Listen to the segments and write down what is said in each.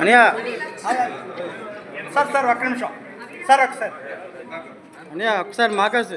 అనియా. Sir sir ఒక్క నిమిషం. సార్ ఒకసారి అనియా ఒకసారి మాకేసి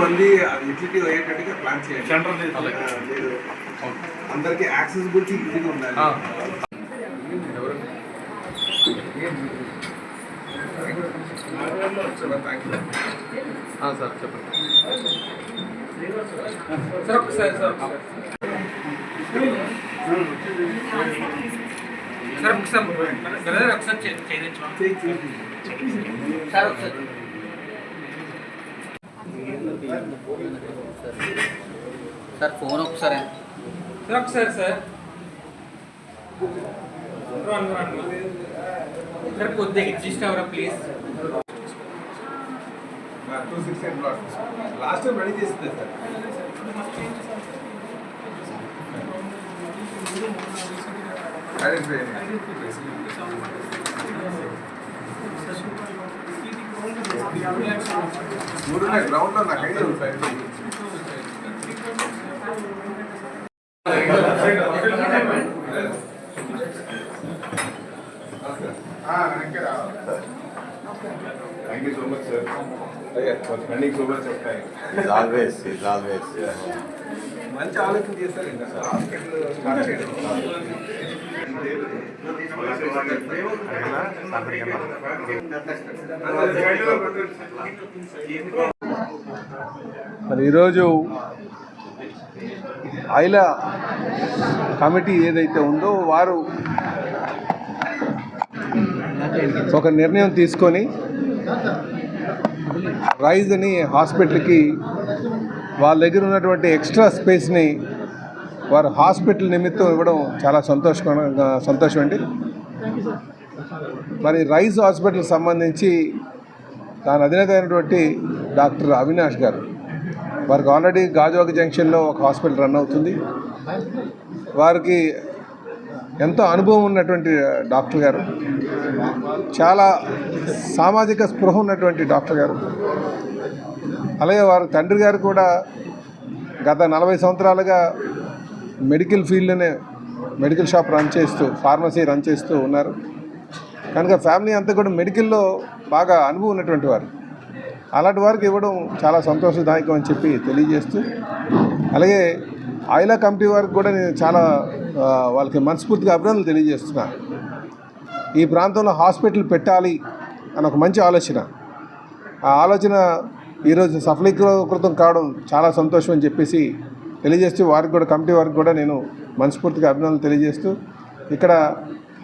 మంది యూటిలిటీ అయ్యేటట్టుగా ప్లాన్ మీరు అందరికి యాక్సెసిబిలిటీ ఈజీగా ఉండాలి. సార్ చెప్పండి. సార్ ఒకసారి సార్ సార్ ఒకసారి బ్రదర్ ఒకసారి చే- చేయించమా? సార్ ఒకసారి. సార్ ఫోన్ ఒకసారి. సార్ ఒకసారి sir. రన్ రన్ సార్ కొద్దిగా అడ్జస్ట్ అవరా please two six eight block last time ready చేసిందే సార్ ఐడెంటిఫై మూడు గ్రౌండ్ లో నాకు ఐడియా ఉంది sir thank you so much sir అయ్యా spending so much of time He's always, he's always. Yeah. మంచి ఆలోచన చేస్తారు ఇంకా సార్ హాస్పిటల్ స్టార్ట్ చేయడం మరి ఈరోజు ఐలా కమిటీ ఏదైతే ఉందో వారు ఒక నిర్ణయం తీసుకొని రైజ్ని హాస్పిటల్కి వాళ్ళ దగ్గర ఉన్నటువంటి ఎక్స్ట్రా స్పేస్ని వారు హాస్పిటల్ నిమిత్తం ఇవ్వడం చాలా సంతోషకరంగా సంతోషం అండి. మరి రైజ్ హాస్పిటల్ సంబంధించి దాని అధినేత అయినటువంటి డాక్టర్ అవినాష్ గారు వారికి ఆల్రెడీ గాజువాక జంక్షన్లో ఒక హాస్పిటల్ రన్ అవుతుంది. వారికి ఎంతో అనుభవం ఉన్నటువంటి డాక్టర్ గారు. చాలా సామాజిక స్పృహ ఉన్నటువంటి డాక్టర్ గారు. అలాగే వారి తండ్రి గారు కూడా గత నలభై సంవత్సరాలుగా మెడికల్ ఫీల్డ్లోనే మెడికల్ షాప్ రన్ చేస్తూ ఫార్మసీ రన్ చేస్తూ ఉన్నారు. కనుక ఫ్యామిలీ అంతా కూడా మెడికల్లో బాగా అనుభవం ఉన్నటువంటి వారు. అలాంటి వారికి ఇవ్వడం చాలా సంతోషదాయకం అని చెప్పి తెలియజేస్తూ అలాగే ఆయిలా కమిటీ వారికి కూడా నేను చాలా వాళ్ళకి మనస్ఫూర్తిగా అభినందనలు తెలియజేస్తున్నాను ఈ ప్రాంతంలో హాస్పిటల్ పెట్టాలి అని ఒక మంచి ఆలోచన. ఆ ఆలోచన ఈరోజు సఫలీకృతం కావడం చాలా సంతోషం అని చెప్పేసి తెలియజేస్తూ వారికి కూడా కమిటీ వారికి కూడా నేను మనస్ఫూర్తిగా అభినందనలు తెలియజేస్తూ ఇక్కడ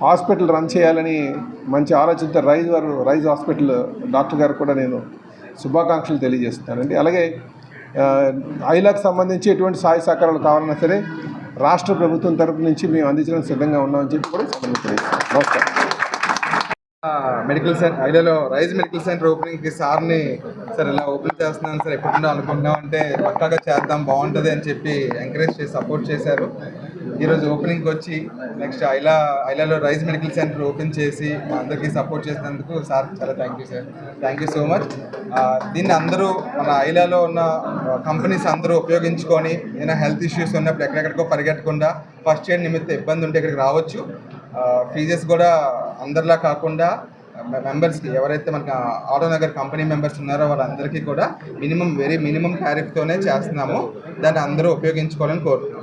హాస్పిటల్ రన్ చేయాలని మంచి ఆలోచనతో రైజ్ వారు రైజ్ హాస్పిటల్ డాక్టర్ గారు కూడా నేను శుభాకాంక్షలు తెలియజేస్తున్నానండి. అలాగే ఐలాకు సంబంధించి ఎటువంటి సహాయ సహకారాలు కావాలన్నా సరే రాష్ట్ర ప్రభుత్వం తరపు నుంచి మేము అందించడానికి సిద్ధంగా ఉన్నామని చెప్పి కూడా నమస్కారం. మెడికల్ సెంటర్ ఐడియాలో రైజ్ మెడికల్ సెంటర్ ఓపెనింగ్కి సార్ని సార్ ఇలా ఓపెన్ చేస్తున్నాను సార్ ఎప్పుడు అనుకుంటున్నాం అంటే పక్కాగా చేద్దాం బాగుంటుంది అని చెప్పి ఎంకరేజ్ చేసి సపోర్ట్ చేశారు. ఈరోజు ఓపెనింగ్కి వచ్చి నెక్స్ట్ ఐలా ఐలాలో రైజ్ మెడికల్ సెంటర్ ఓపెన్ చేసి మా అందరికీ సపోర్ట్ చేసినందుకు సార్ చాలా thank you sir. Thank you so much దీన్ని అందరూ మన ఐలాలో ఉన్న కంపెనీస్ అందరూ ఉపయోగించుకొని ఏదైనా హెల్త్ ఇష్యూస్ ఉన్నప్పుడు ఎక్కడెక్కడికో పరిగెట్టకుండా ఫస్ట్ ఎయిడ్ నిమిత్తం ఇబ్బంది ఉంటే ఇక్కడికి రావచ్చు. ఫీజెస్ కూడా అందరిలా కాకుండా మెంబర్స్కి ఎవరైతే మనకి ఆటోనగర్ కంపెనీ మెంబర్స్ ఉన్నారో వాళ్ళందరికీ కూడా మినిమం వెరీ మినిమం టారిఫ్తోనే చేస్తున్నాము. దాన్ని అందరూ ఉపయోగించుకోవాలని కోరుతున్నాం.